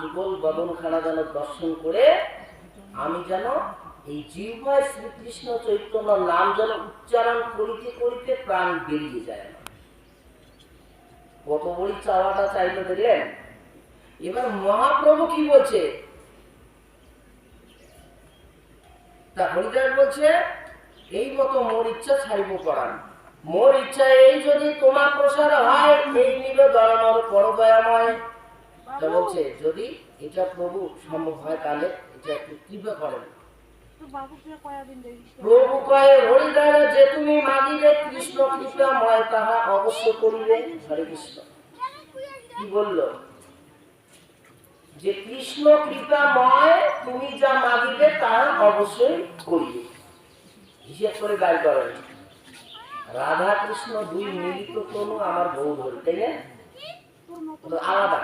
যুগল বদনখানা যেন দর্শন করে আমি যেন এই জিহ্বায় শ্রীকৃষ্ণ চৈতন্য নাম যেন উচ্চারণ করিতে করিতে প্রাণ বেরিয়ে যায় না কত বড় চাওয়াটা চাইলো, দেখলেন? এবার মহাপ্রভু কি বলছে? তা হরিদাস বলছে, এই মতো মোর ইচ্ছা ছাড়িব করান মোর ইচ্ছা এই যদি তোমার প্রসার হয়, এই নিবে দয়াময়, পরদয়াময়। তা বলছে যদি এটা প্রভু সম্ভব হয় তাহলে এটা একটু কৃপা করেন। প্রভু কয়ে হরিদাস যে তুমি মাগিবে কৃষ্ণ কৃপাময় তাহা অবশ্য করিবে হরে কৃষ্ণ। কি বলল? যে কৃষ্ণ কৃপাময় তুমি যা মাগিবে তা অবশ্যই করিবে। হিসেব করে গাই করেন। রাধা কৃষ্ণ দুই মিলিত তনু আমার বউ ধরে তাই না? আলাদা।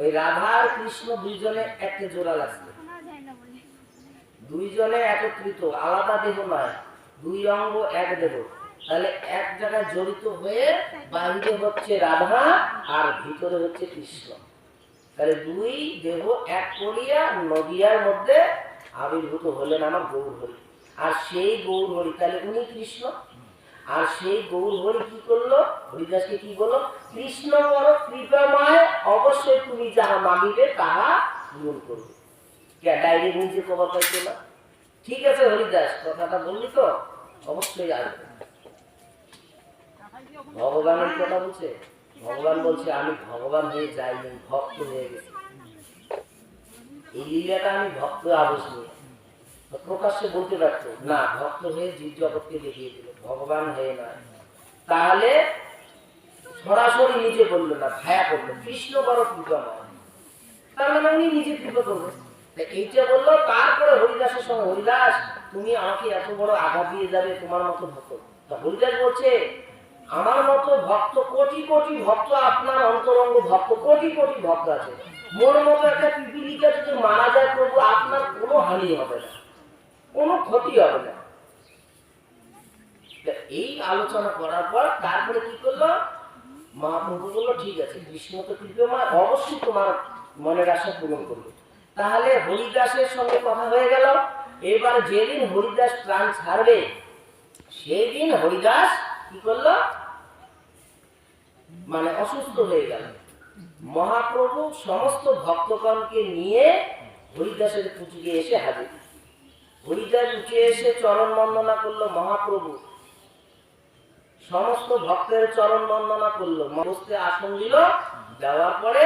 ওই রাধা আর কৃষ্ণ দুইজনে একটা জোড়া লাগছে দুইজনে একত্রিত, আলাদা দেহ নয়, দুই অঙ্গ এক দেহ। তাহলে এক জায়গায় জড়িত হয়ে বাইরে হচ্ছে রাধা আর ভিতরে হচ্ছে কৃষ্ণ। তাহলে দুই দেহ এক করিয়া নদিয়ার মধ্যে আবির্ভূত হলেন আমার গৌর হরি আর সেই গৌর হরি তাহলে উনি কৃষ্ণ? আর সেই গৌর হরি কি করল? হরিদাসকে কি বলল? কৃষ্ণ কৃপাময় অবশ্যই তুমি যাহা মাগিবে তাহা পূরণ করবে। ডাইরেক্ট নিজে কবা পাইতো না? ঠিক আছে হরিদাস, কথাটা বললি তো? অবশ্যই আসবে। ভগবানের কথা বলছে? ভগবান বলছে, আমি ভগবান হয়ে যাইনি, ভক্ত হয়ে গেছি। এই লীলাটা আমি ভক্ত আবেশ প্রকাশ্যে বলতে পারতো, না, ভক্ত হয়ে জীব জগৎকে দেখিয়ে ভগবান হয়ে নয় তাহলে সরাসরি নিজে বলল না, ভায়া করল কৃষ্ণ বড় কৃপা তার মানে উনি নিজে কৃপা করবে। এইটা বলল, তারপরে হরিদাসের সঙ্গে, হরিদাস, তুমি আমাকে এত বড় আঘাত দিয়ে যাবে তোমার মতো ভক্ত। তা হরিদাস বলছে, আমার মতো ভক্ত, কোটি কোটি ভক্ত, আপনার অন্তরঙ্গ ভক্ত, কোটি কোটি ভক্ত আছে। মোর মতো একটা পিপিলিকা যদি মারা যায় প্রভু আপনার কোনো হানি হবে না, কোনো ক্ষতি হবে না। এই আলোচনা করার পর তারপরে কি করল? মহাপ্রভু বলল, ঠিক আছে কৃষ্ণ তো কৃপময় অবশ্যই তোমার মনের আশা পূরণ করবে। তাহলে হরিদাসের সঙ্গে কথা হয়ে গেল। এবার যেদিন হরিদাস প্রাণ ছাড়বে সেই দিন হরিদাস কি করল? মানে অসুস্থ হয়ে গেল। মহাপ্রভু সমস্ত ভক্তগণকে নিয়ে হরিদাসের কুটিরে এসে হাজির। হরিদাস উঠে এসে চরণ বন্দনা করল মহাপ্রভু। সমস্ত ভক্তের চরণ বন্দনা করল। বসতে আসন দিল, দেওয়ার পরে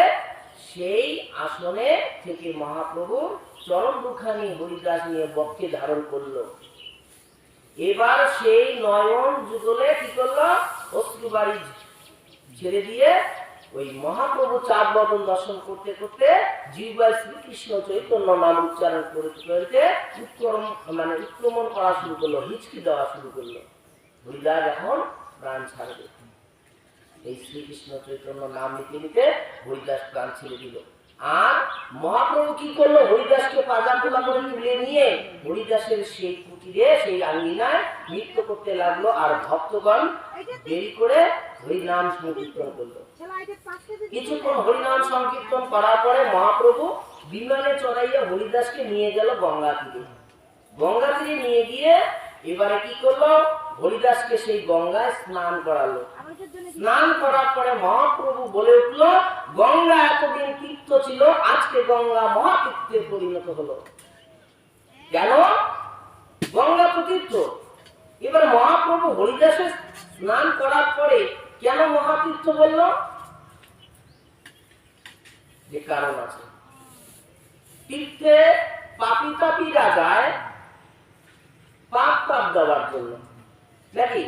সেই আসনে থেকে মহাপ্রভু চরণ দুখানি হরিদাস নিয়ে বক্ষে ধারণ করল। এবার সেই নয়ন যুগলে কি করল? অশ্রু বাড়ি ছেড়ে দিয়ে ওই মহাপ্রভু চার বদন দর্শন করতে করতে জিহ্বায় শ্রীকৃষ্ণ চৈতন্য নাম উচ্চারণ করতে করতে উৎক্রম মানে উৎক্রমণ করা শুরু করল, হিচকি দেওয়া শুরু করল। হরিদাস এখন প্রাণ ছাড়বে এই শ্রীকৃষ্ণ চৈতন্য নাম নিতে নিতে হরিদাস প্রাণ ছেড়ে দিল। আর মহাপ্রভু কি করল? হরিদাসকে পাজা তোলা করে তুলে নিয়ে হরিদাসের সেই কুটিরে, সেই আঙ্গিনায় নৃত্য করতে লাগল আর ভক্তগণ দেরি করে হরিনাম সংকীর্তন করল। কিছুক্ষণ হরিনাম সংকীর্তন করার পরে মহাপ্রভু বিমানে চড়াইয়া হরিদাসকে নিয়ে গেল গঙ্গা তীরে। গঙ্গা তীরে নিয়ে গিয়ে এবারে কি করল? হরিদাসকে সেই গঙ্গায় স্নান করালো। স্নান করার পরে মহাপ্রভু বলে উঠল গঙ্গা এতদিন তীর্থ ছিল আজকে গঙ্গা মহাতীর্থে পরিণত হলো। কেন? গঙ্গা তো তীর্থ। এবার মহাপ্রভু হরিদাসের স্নান করার পরে কেন মহাতীর্থ বলল? যে কারণ আছে। তীর্থে পাপি তাপিরা যায় পাপ পাপ দেওয়ার জন্য। নাকি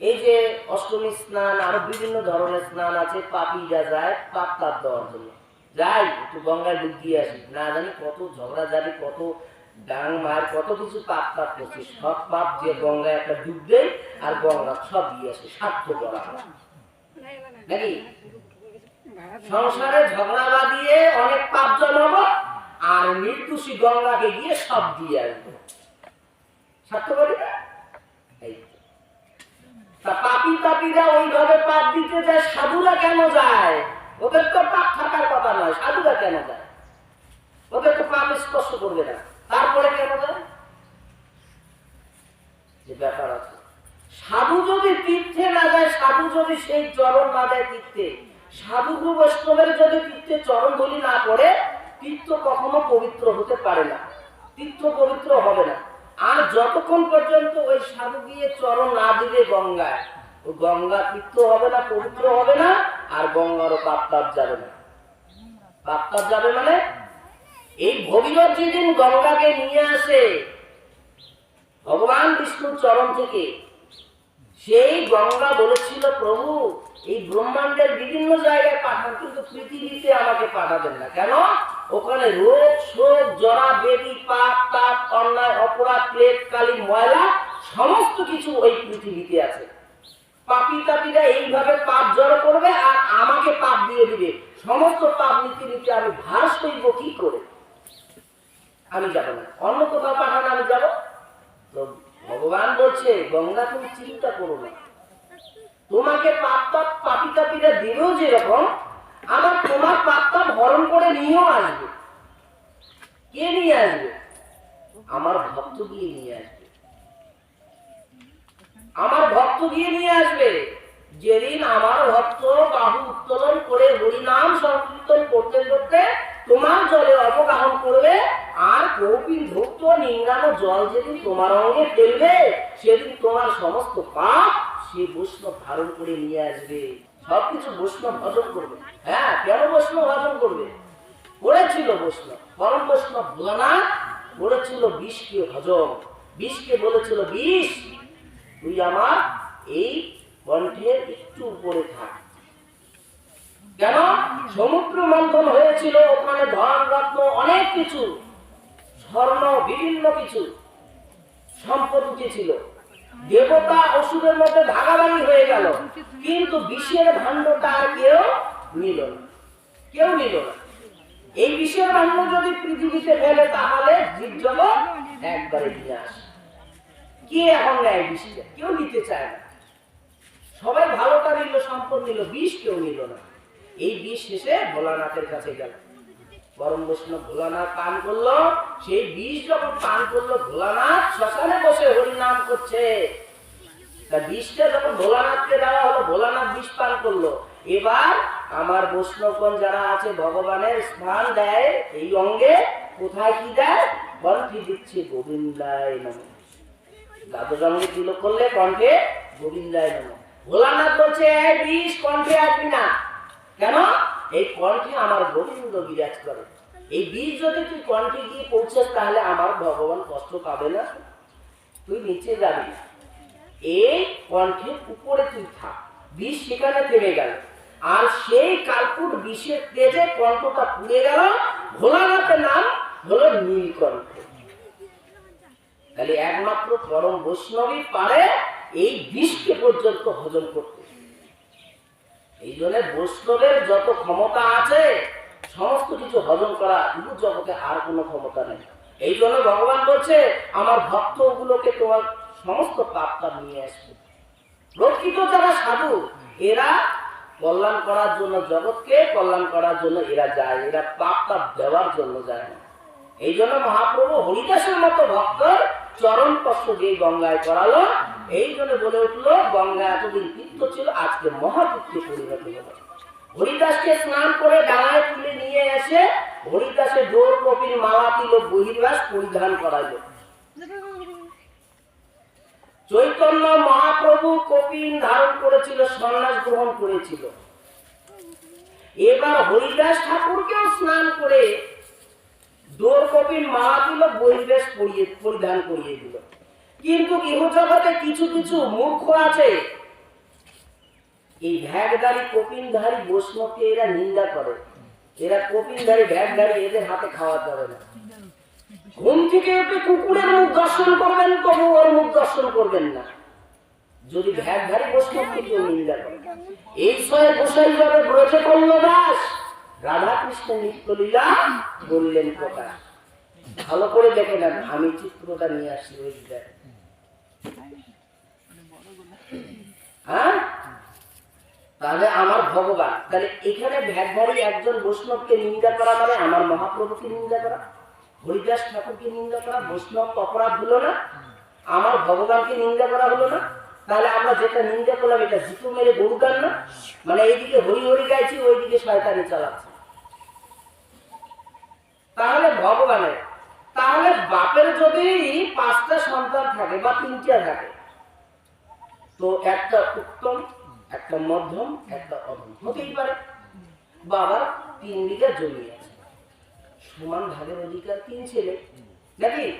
এই যে অষ্টমী স্নান, আরও বিভিন্ন ধরনের স্নান আছে পাপিরা যায় পাপ তাপ দেওয়ার জন্য। যাই, একটু গঙ্গায় ডুব দিয়ে আসি। না জানি কত ঝগড়া জানি কত ডাং মার, কত কিছু পাপ তাপ করছে। সব পাপ যে গঙ্গায় একটা ডুব দেয় আর গঙ্গা সব দিয়ে আসে স্বার্থ করা নাকি? সংসারে ঝগড়া বাঁধিয়ে অনেক পাপ জমাবো আর নির্দোষী গঙ্গাকে গিয়ে সব দিয়ে আসব। স্বার্থবাদী না? তো। তা পাপি পাপিরা ওইভাবে পাপ দিতে যায়, সাধুরা কেন যায়? ওদের তো পাপ থাকার কথা নয়, সাধুরা কেন যায়? স্পর্শ করবে না। তারপরে কেন যায়? যে ব্যাপার আছে। সাধু যদি তীর্থে না যায়, সাধু যদি সেই চরণ না দেয় তীর্থে, সাধু বৈষ্ণবের যদি তীর্থে চরণ বলি না করে তীর্থ কখনো পবিত্র হতে পারে না। তীর্থ পবিত্র হবে না। আর যতক্ষণ পর্যন্ত ওই সাধু গিয়ে চরণ না দিবে গঙ্গায়, ও গঙ্গা তীর্থ হবে না, পবিত্র হবে না, আর গঙ্গারও পাপ তাপ যাবে না। পাপ যাবে মানে? এই ভগীরথ যেদিন গঙ্গাকে নিয়ে আসে, ভগবান বিষ্ণুর চরণ থেকে, সেই গঙ্গা বলেছিল, প্রভু, এই ব্রহ্মাণ্ডের বিভিন্ন জায়গায় পাঠান, কিন্তু পৃথিবীতে আমাকে পাঠাবেন না। কেন? ওখানে রোগ শোক জরা, বেদি পাপ তাপ অন্যায়, অপরাধ, প্লেট, কালী, ময়লা, সমস্ত কিছু ওই পৃথিবীতে আছে। পাপি তাপিরা এইভাবে পাপ জড়ো করবে আর আমাকে পাপ দিয়ে দিবে। সমস্ত পাপ নিতে নিতে আমি ভাস হইব কি করে? আমি যাব না। অন্য কোথাও পাঠানো, আমি যাব। তো ভগবান বলছে, গঙ্গা, তুমি চিন্তা করো না। তোমাকে পাপ পাপ পাপি তাপিরা দিলেও যেরকম আমার তোমার পাপ পাপ হরণ করে নিয়েও আসবে। কে নিয়ে আসবে? আমার ভক্ত গিয়ে নিয়ে আসবে। আমার ভক্ত গিয়ে নিয়ে আসবে। যেদিন আমার ভক্ত বাহু উত্তোলন করে হরিনাম সংকীর্তন করতে করতে তোমার জলে অপগাহন করবে, আর কৌপিন ধূপ্ত নিঙ্গানো জল যেদিন তোমার অঙ্গে ফেলবে, সেদিন তোমার সমস্ত পাপ সে বৈষ্ণব ধারণ করে নিয়ে আসবে। সবকিছু বৈষ্ণব ভজন করবে। হ্যাঁ কেন বৈষ্ণব ভজন করবে? করেছিল বৈষ্ণব পরম বৈষ্ণব ভোলানাথ, করেছিল বিষকে হজম বিষকে বলেছিল, বিষ, তুই আমার এই কণ্ঠের একটু উপরে থাক। কেন? সমুদ্র মন্থন হয়েছিল, ওখানে ধন, রত্ন, অনেক কিছু। স্বর্ণ, বিভিন্ন কিছু। সম্পদ উঠেছিল দেবতা অসুরের মধ্যে ভাগাভাগি হয়ে গেল। কিন্তু বিষের ভাণ্ডটা আর কেউ নিল না। কেউ নিল না। এই বিষের ভাণ্ড যদি পৃথিবীতে ফেলে, তাহলে জীবজগৎ একবারে নিয়ে আসে কে এখন নেয় বিষটা কেউ নিতে চায় না। সবাই ভালোটা নিল সম্পদ নিল, বিষ কেউ নিল না। এই বিষ শেষে ভোলানাথের কাছে গেল। পরম বৈষ্ণব ভোলানাথ পান করল, সেই বিষ যখন পান করল, ভোলানাথ শ্মশানে বসে হরিনাম করছে। তা বিষটা যখন ভোলানাথকে দেওয়া হলো, ভোলানাথ বিষ পান করল। এবার আমার বৈষ্ণবগণ যারা আছে, ভগবানের স্থান দেয়, এই অঙ্গে কোথায় কি দেয়? কণ্ঠে দিচ্ছে গোবিন্দায় নমঃ। দাদু সঙ্গে তিলক করলে কণ্ঠে গোবিন্দায় নমঃ। ভোলানাথ বলছে বিষ কণ্ঠে আসবি না। কেন? এই কণ্ঠে আমার গোবিন্দ বিরাজ করে। এই বীজ যদি তুই কণ্ঠে গিয়ে পৌঁছাস, তাহলে আমার ভগবান কষ্ট পাবে না। তুই নিচে যাবি এই কণ্ঠের উপরে তুই থাক। বিষ সেখানে থেমে গেল। আর সেই কালকুট বিষের তেজে কণ্ঠটা পুড়ে গেল। ভোলানাথের নাম হলো নীলকণ্ঠ। তাহলে একমাত্র পরম বৈষ্ণবই পারে এই বিষকে পর্যন্ত হজম করতে। এই জন্য বৈষ্ণবের যত ক্ষমতা আছে, সমস্ত কিছু হজম করা ইহু জগতে আর কোনো ক্ষমতা নেই। এই জন্য ভগবান বলছে, আমার ভক্ত গুলোকে তোমার সমস্ত পাপ তাপ নিয়ে আসবে। প্রকৃত যারা সাধু, এরা কল্যাণ করার জন্য জগৎকে কল্যাণ করার জন্য এরা যায়, এরা পাপ তাপ দেওয়ার জন্য যায় না। এই জন্য মহাপ্রভু হরিদাসের মতো ভক্ত চরণ যে গঙ্গায় করালো। এই জন্য বলে উঠল, গঙ্গা এতদিন তীর্থ ছিল, আজকে মহাতীর্থে পরিণত হলো। হরিদাসকে স্নান করে ডাঙায় তুলে নিয়ে এসে হরিদাসে জোর কপির মালা তিল বহির্বাস পরিধান করাইলো। চৈতন্য মহাপ্রভু কপিন ধারণ করেছিল, সন্ন্যাস গ্রহণ করেছিল। এবার হরিদাস ঠাকুরকেও স্নান করে দোর কপির মালা দিল বহির্বেশ পরিধান করিয়ে দিল। কিন্তু ইহজগতে কিছু কিছু মূর্খ আছে। এই ভ্যাগধারী কপিনধারী বৈষ্ণবকে এরা নিন্দা করে। এরা কপিনধারী ভ্যাগধারী এদের হাতে খাওয়া যাবে না। ঘুম থেকে উঠে কুকুরের মুখ দর্শন করবেন, তবু ওর মুখ দর্শন করবেন না। যদি ভ্যাগধারী বৈষ্ণবকে কেউ নিন্দা করে। এই সময় গোসাই যাবে ব্রজে করল দাস রাধাকৃষ্ণ নিত্যলীলা বললেন প্রকাশ ভালো করে দেখে নেন, আমি চিত্রটা নিয়ে আসছি, ওই দিকে। হ্যাঁ? তাহলে আমার ভগবান, তাহলে এখানে ভ্যাগধারী একজন বৈষ্ণবকে নিন্দা করা মানে আমার মহাপ্রভুকে নিন্দা করা? হরিদাস ঠাকুরকে নিন্দা করা? বৈষ্ণব অপরাধ হলো না? আমার ভগবানকে নিন্দা করা হলো না? তাহলে আমরা যেটা নিন্দা করলাম, এটা জিতু মেরে গরু গান না? মানে এইদিকে হরি হরি গাইছি, ওইদিকে শয়তানি চালাচ্ছি। তাহলে ভগবানের তাহলে বাপের যদি পাঁচটা সন্তান থাকে বা তিনটা থাকে, তো একটা উত্তম, একটা মধ্যম, একটা অধম, হতেই পারে। বাবার তিন বিঘা জমি আছে। সমান ভাগের অধিকার তিন ছেলে। নাকি?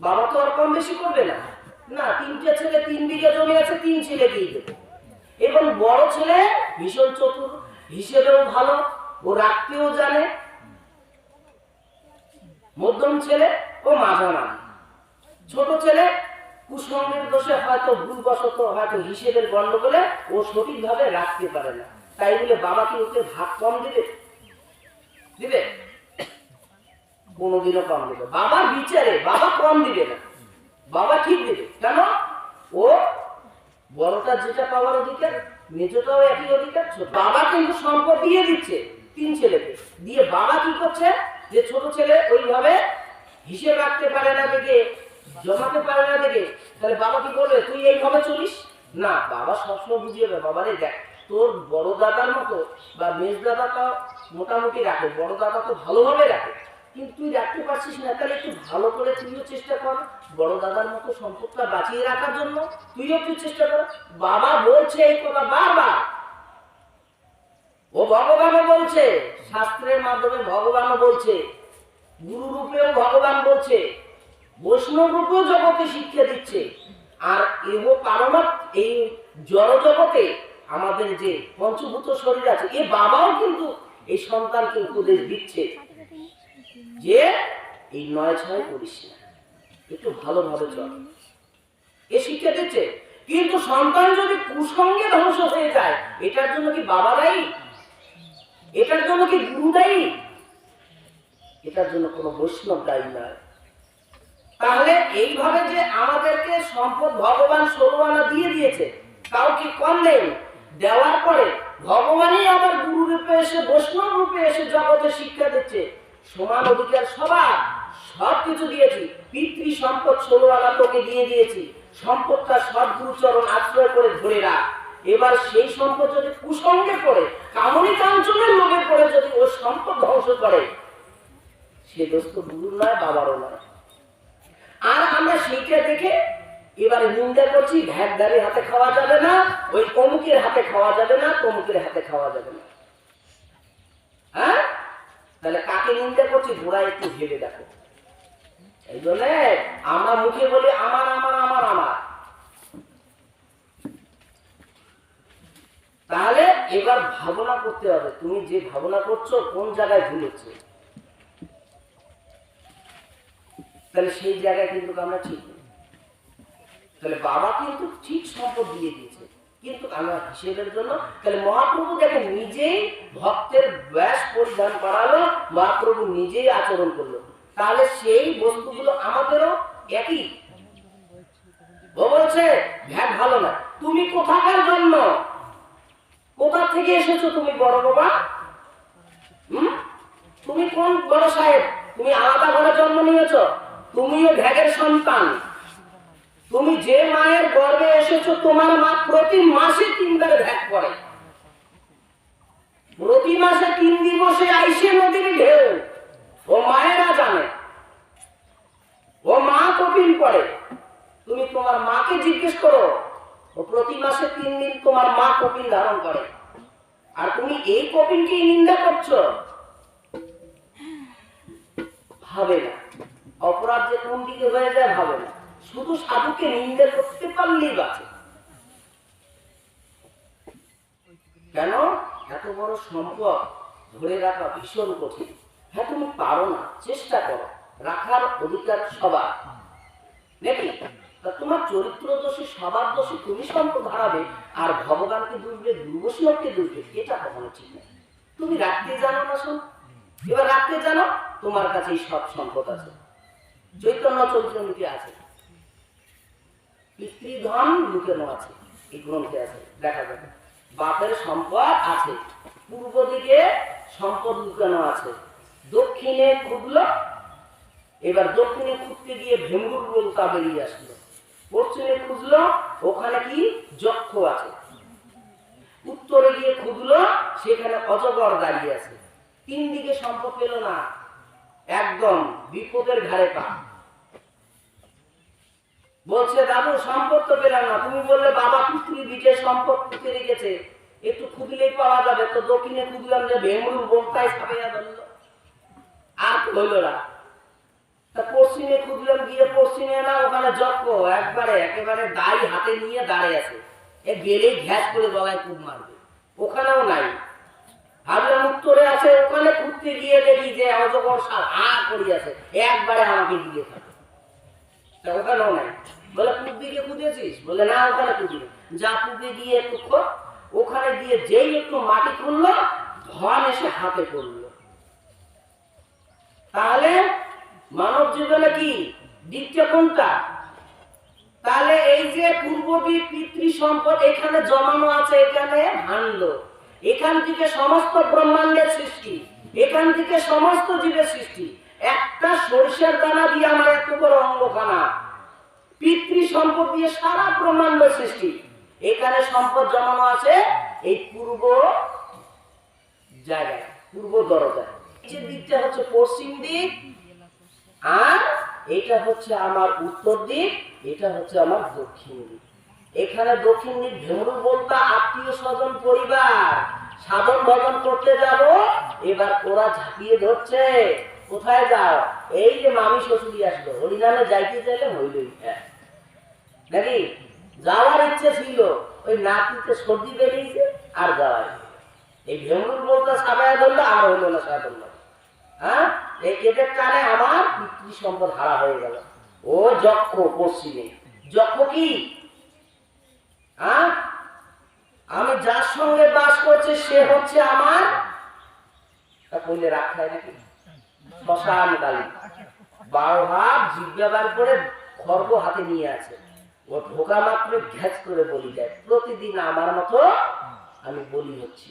বাবা তো আর কম বেশি করবে না। না, তিনটা ছেলে, তিন বিঘা জমি আছে, তিন ছেলেকেই দেবে। এবং বড় ছেলে ভীষণ চতুর, হিসেবেও ভালো, ও রাখতেও জানে মধ্যম ছেলে ও মাঝামাঝি। ছোট ছেলে কুসঙ্গের দোষে হয়তো ভুলবশত হয়তো হিসেবের গন্ডগোলে ও সঠিকভাবে রাখতে পারে না। তাই বলে বাবা কি ওকে ভাগ কম দিবে? দিবে? কোনোদিনও কম দিবে বাবার বিচারে, বাবা কম দিবে না। বাবা ঠিক দিবে। কেন? ও বড়টার যেটা পাওয়ার অধিকার, মেজটাও একই অধিকার বাবা কিন্তু সম্পদ দিয়ে দিচ্ছে তিন ছেলেকে। দিয়ে বাবা কি করছে? যে ছোট ছেলে ওইভাবে হিসেব রাখতে পারে না দেখে, জমাতে পারে না দেখে, তাহলে বাবা কি করবে? তুই এইভাবে চলিস? না, বাবা সবসময় বুঝিয়ে দেবে বাবা রে দেখ, তোর বড় দাদার মতো বা মেজ দাদাটা মোটামুটি রাখে, বড় দাদা তো ভালোভাবে রাখে। কিন্তু তুই রাখতে পারছিস না, তাহলে একটু ভালো করে তুইও চেষ্টা কর, বড় দাদার মতো সম্পদটা বাঁচিয়ে রাখার জন্য তুইও একটু চেষ্টা কর। বাবা বলছে এই কথা বারবার। ও ভগবানও বলছে, শাস্ত্রের মাধ্যমে ভগবানও বলছে গুরু রূপেও ভগবান বলছে বৈষ্ণব রূপেও জগতে শিক্ষা দিচ্ছে। আর এহ পারমাত এই জড় জগতে আমাদের যে পঞ্চভূত শরীর আছে, এ বাবাও কিন্তু এই সন্তানকে উপদেশ দিচ্ছে যে এই নয় ছয় করিস না একটু ভালোভাবে চল। এ শিক্ষা দিচ্ছে। কিন্তু সন্তান যদি কুসঙ্গে ধ্বংস হয়ে যায়, এটার জন্য কি বাবা দায়ী? এটার জন্য কি গুরু দায়ী? এটার জন্য কোনো বৈষ্ণব দায়ী নয়। তাহলে এইভাবে যে আমাদেরকে সম্পদ ভগবান ষোলো আনা দিয়ে দিয়েছে কাউকে কম নেই? দেওয়ার পরে ভগবানই আবার গুরু রূপে এসে বৈষ্ণব রূপে এসে জগতে শিক্ষা দিচ্ছে। সমান অধিকার সবার। সব কিছু দিয়েছি। পিতৃ সম্পদ ষোলো আনা তোকে দিয়ে দিয়েছি। সম্পদটা সব চরণ আশ্রয় করে ধরে রাখ। এবার সেই সম্পদ যদি কুসঙ্গে পড়ে কামনি কাঞ্চনের লোভে পড়ে যদি ও সম্পদ ধ্বংস করে, সে দোষ তো গুরুর নয়, বাবারও নয়। আর আমরা সেইটা দেখে এবারে নিন্দা করছি ভ্যাটদারির হাতে খাওয়া যাবে না, ওই অমুকের হাতে খাওয়া যাবে না, তমুকের হাতে খাওয়া যাবে না। হ্যাঁ? তাহলে কাকে নিন্দা করছি? ঘোড়া একটু ভেবে দেখো। এই জন্য আমরা মুখে বলি, আমার আমার আমার আমার। তাহলে এবার ভাবনা করতে হবে, তুমি যে ভাবনা করছ কোন জায়গায় ভুল হচ্ছে? তাহলে সেই জায়গায় কিন্তু আমরা ঠিক তাহলে বাবা কিন্তু ঠিক সম্পদ দিয়ে দিয়েছে, কিন্তু আমরা হিসেবের জন্য, তাহলে মহাপ্রভু দেখে নিজেই ভক্তের ব্যাস পরিধান করালো মহাপ্রভু নিজেই আচরণ করল। তাহলে সেই বস্তুগুলো আমাদেরও একই? ও বলছে ভ্যাট ভালো না। তুমি কোথাকার জন্য কোথা থেকে এসেছ তুমি, বড় বাবা তুমি কোন, বড় সাহেব, তুমি আলাদা ঘরে জন্ম নিয়েছো? তুমিও ভ্যাগের সন্তান। তুমি যে মায়ের গর্ভে এসেছ, তোমার মা প্রতি মাসে তিনবার ভ্যাগ করে। প্রতি মাসে তিন দিবসে আইসে নদীর ঢেউ। ও মায়েরা জানে। ও মা কপিল পড়ে। তুমি তোমার মাকে জিজ্ঞেস করো প্রতি মাসে তিন দিন তোমার মা কপিল ধারণ করে। আর তুমি এই কপিলকে নিন্দা করছ? ভাবে না। অপরাধ যে কোন দিকে হয়ে যায় ভাবে না। শুধু সাধুকে নিন্দা করতে পারলেই বাঁচে। কেন? এত বড় সম্পদ ধরে রাখা ভীষণ কঠিন। হ্যাঁ তুমি পারো না। চেষ্টা করো। রাখার অধিকার সবার। তা তোমার চরিত্র দোষে, সবার দোষে তুমি সম্পদ হারাবে, আর ভগবানকে দুষবে দুর্বৈষ্ণবকে দুষবে এটা কখনো ঠিক না তুমি রাখতে জানো না শোন। এবার রাখতে জানো, তোমার কাছেই সব সম্পদ আছে। চৈতন্য চৈতন্যকে আছে। পিতৃধন আছে। এই গ্রন্থে আছে, দেখা যাবে। বাপের সম্পদ আছে। পূর্ব দিকে সম্পদ লুকানো আছে। দক্ষিণে খুঁজলো এবার দক্ষিণে খুঁজতে গিয়ে ভেঙ্গুর বলতা বেরিয়ে আসলো। পশ্চিমে খুঁজলো ওখানে কি যক্ষ আছে। উত্তরে গিয়ে খুঁজলো সেখানে অজগর দাঁড়িয়ে আছে। তিন দিকে সম্পদ পেল না। একদম বিপদের ঘাড়ে পা। বলছে, দাদু, সম্পদ তো পেলাম না। তুমি বললে, বাবা পৃথিবী বিজয় সম্পদ খুঁজে রেখেছে। একটু খুঁজলেই পাওয়া যাবে। তো দক্ষিণে খুঁজলাম যে ভেমরুর বোমটাই ছাপাইয়া ধরলো আর হইল না। পশ্চিমে খুঁজলাম, গিয়ে পশ্চিমে না, ওখানে যজ্ঞ একবারে, একেবারে দাই হাতে নিয়ে দাঁড়িয়ে আছে। এ গেলেই ঘ্যাস করে গলায় কুদ মারবে। ওখানেও নাই। ভাবলাম উত্তরে আছে, ওখানে খুঁজতে গিয়ে দেখি যে অজগর সাপ হা করিয়াছে একবারে আমাকে দিয়ে থাকে। ওখানেও নাই। বলে পূব দিকে খুঁজেছিস? বলে, না, ওখানে খুঁজিনি যা পূবে গিয়ে একটু খোঁজ ওখানে গিয়ে যেই একটু মাটি খুললো, ধন এসে হাতে পড়ল। তাহলে মানব জীবনে কি? দিকটা কোনটা? তাহলে এই যে পূর্বদিক পিতৃ সম্পদ এখানে জমানো আছে, এখানে ভাণ্ড এখান থেকে সমস্ত ব্রহ্মাণ্ডের সৃষ্টি, এখান থেকে সমস্ত জীবের সৃষ্টি। একটা সরিষার দানা দিয়ে আমার এত বড় অঙ্গখানা। পিতৃ সম্পদ দিয়ে সারা ব্রহ্মাণ্ড সৃষ্টি। এখানে সম্পদ জমানো আছে এই পূর্ব জায়গায়, পূর্ব দরজায়। নিচের দিকটা হচ্ছে পশ্চিম দিক আর এটা হচ্ছে আমার উত্তর দিক, এটা হচ্ছে আমার দক্ষিণ দিক। এখানে দক্ষিণ দিক ভেমরু বলতা আত্মীয় স্বজন, পরিবার। সাধন ভজন করতে যাব, এবার ওরা ঝাঁপিয়ে ধরছে। কোথায় যাও? এই যে মামি শ্বশুরি আসলো, হরিনামে যাইতে চাইলে হইলই। হ্যাঁ। নাকি? যাওয়ার ইচ্ছে ছিল, ওই নাতিতে সর্দি বেরিয়েছে, আর যাওয়ার এই ভেমরুর বলতে সাবায় ধরলো, আর হইল না সাধন। হ্যাঁ? এদের কানে আমার পিতৃ সম্পদ হারা হয়ে গেল। ও যক্ষ পশ্চিমে। যক্ষ কি? হ্যাঁ? আমি যার সঙ্গে বাস করছে, সে হচ্ছে আমার? কইলে রাখায় নাকি? শ্মশান কালী বারো হাত জিজ্ঞাবার করে খর্গ হাতে নিয়ে আছে। ও ঢোকা মাত্র ঘ্যাচ করে বলি যায় প্রতিদিন আমার মতো আমি বলি হচ্ছি।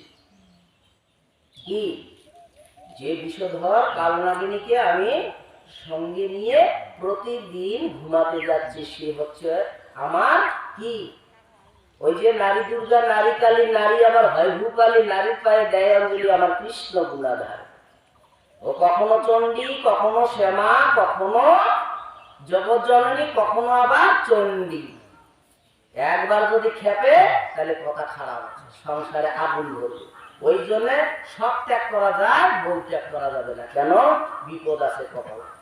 কি? যে বিষধর কালনাগিনীকে আমি সঙ্গে নিয়ে প্রতিদিন ঘুমাতে যাচ্ছি, সে হচ্ছে আমার কি? ওই যে নারী দুর্গা, নারী কালী, নারী আমার ভূকালী নারীর পায়ে দেয় অঞ্জলি আমার কৃষ্ণ গুণাধার। ও কখনো চণ্ডী, কখনো শ্যামা, কখনো জগজ্জননী, কখনো আবার চণ্ডী। একবার যদি খেপে, তাহলে কথা খারাপ সংসারে আগুন ধরবে। ওই জন্য সব ত্যাগ করা যায়, বউ ত্যাগ করা যাবে না। কেন? বিপদ আছে কপাল।